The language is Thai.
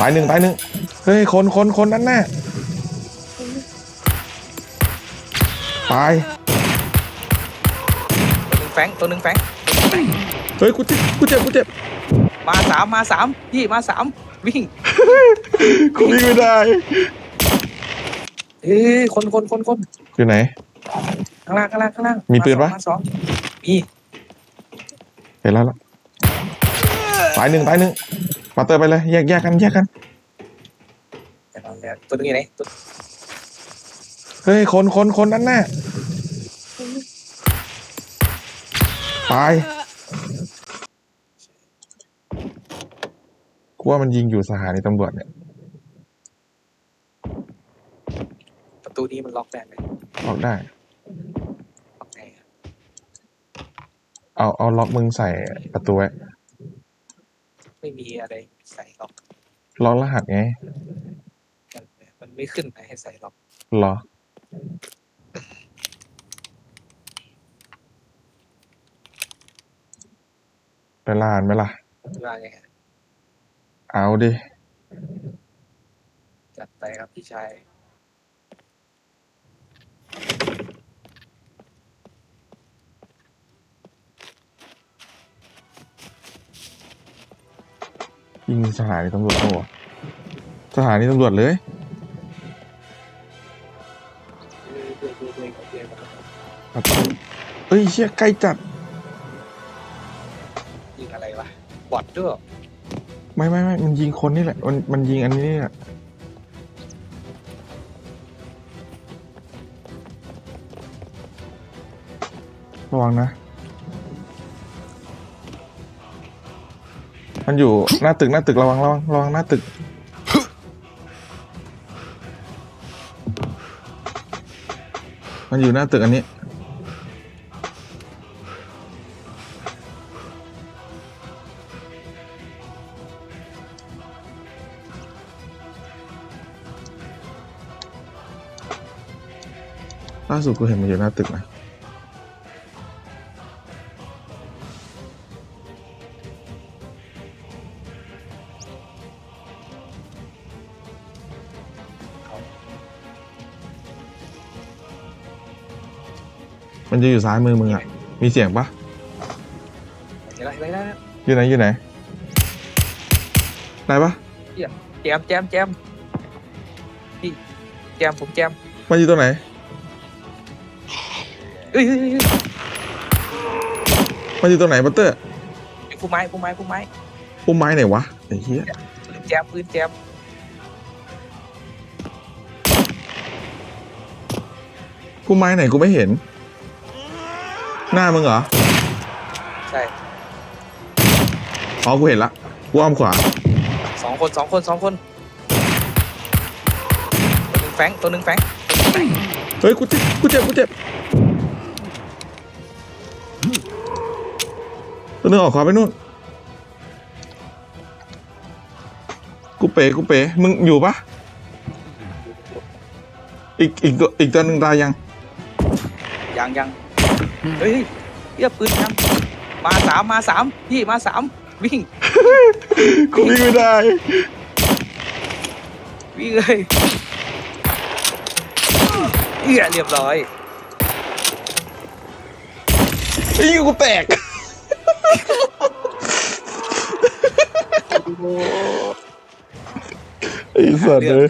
ตายหนึ่งตายหนึ่งเฮ้ยคนคนคนนั้นแน่ตายตัวหนึ่งแฟงตัวหนึ่งแฟงเฮ้ยกูเจ็บกูเจ็บกูเจ็บมาสามมาสามพี่มาสามวิ่งกูวิ่งไม่ได้เอ้ยคนคนคนคนอยู่ไหนข้างล่างข้างล่างข้างล่างมีปืนปะมาสองมีเห็นแล้วล่ะตายหนึ่งตายหนึ่ง มาเตอร์ไปเลยแยกแยกกันแยกกันเดี๋ยวเดี๋ยวตัวหนึงอยู่ไหนตัวเฮ้ยคนคนคนนั้นแน่ตายกูว่ามันยิงอยู่สถานีตำรวจเนี่ยประตูนี้มันล็อกได้ไหมล็อกได้ ล็อกไงอะเอาเอาล็อกมึงใส่ประตูไว้ ไม่มีอะไรใส่ล็อกล็อกรหัสไงกันมันไม่ขึ้นไปให้ใส่ล็อกเหรอ ไปลานไหมล่ะ ว่าไงอะเอาดิ จัดไปครับพี่ชาย ยิงสถานีตำรวจโอ้สถานีตำรวจเลยเรื่อยๆเรื่อยๆเรื่อยๆเรื่อยๆประตูเอ้ยเชี่ยใกล้จัดยิงอะไรวะบอดด้วยไม่ไม่ไม่มันยิงคนนี่แหละ มันมันยิงอันนี้นี่แหละระวังนะ มันอยู่หน้าตึกหน้าตึกระวังระวังระวังหน้าตึก มันอยู่หน้าตึกอันนี้ ล่าสุดกูเห็นมันอยู่หน้าตึกนะ มันจะอยู่ซ้ายมือมึงอะ มีเสียงปะเห็นอะไรอะไรนะอยู่ไหนอยู่ไหนไหนปะแจมแจมแจมพี่แจมผมแจมมันอยู่ตรงไหนเอ้ยเอ้ยเอ้ยเอ้ยมันอยู่ตรงไหนบัตเตอร์ไอ้ผู้ไม้ผู้ไม้ผู้ไม้พุ่มไม้ไหนวะไอ้เหี้ยปืนแจมปืนแจมพุ่มไม้ไหนกูไม่เห็น หน้ามึงเหรอ ใช่อ๋อ กูเห็นละ กูอ้อมขวา สองคนสองคนสองคนตัวหนึ่งแฟงตัวหนึ่งแฟงตัวหนึ่งแฟงเฮ้ย กูเจ็บ กูเจ็บ กูเจ็บตัวนึงออกขวาไปนู่น กูเป๋ กูเป๋ มึงอยู่ปะอีก อีกตัวอีกตัวหนึ่งตายยัง ยังยัง เฮ้ยเรียปืนแจมมาสามมาสามพี่มาสามวิ่ง กูวิ่งไม่ได้ วิ่งเลยเอื้อเรียบร้อยไอ้ยกูแตกไอ้สัตว์เลย